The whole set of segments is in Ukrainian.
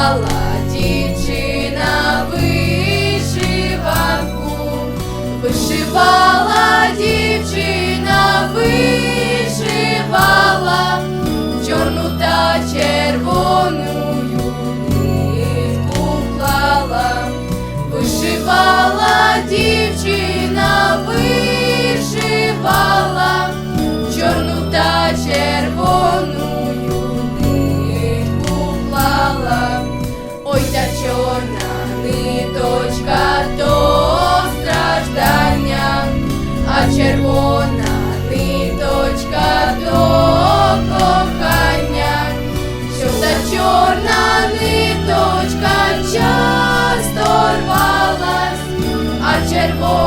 love. червона ниточка до кохання, щоб та чорна ниточка часто рвалась, а червона.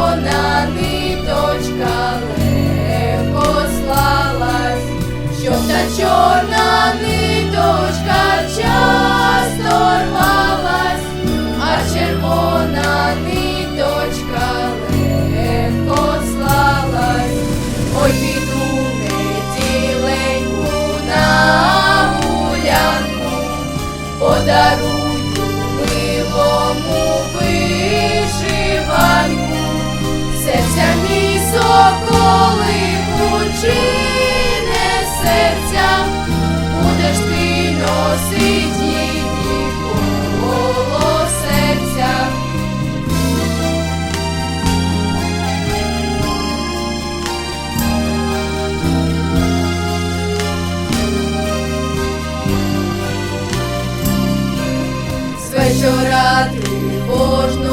Daru вечора ти кожного.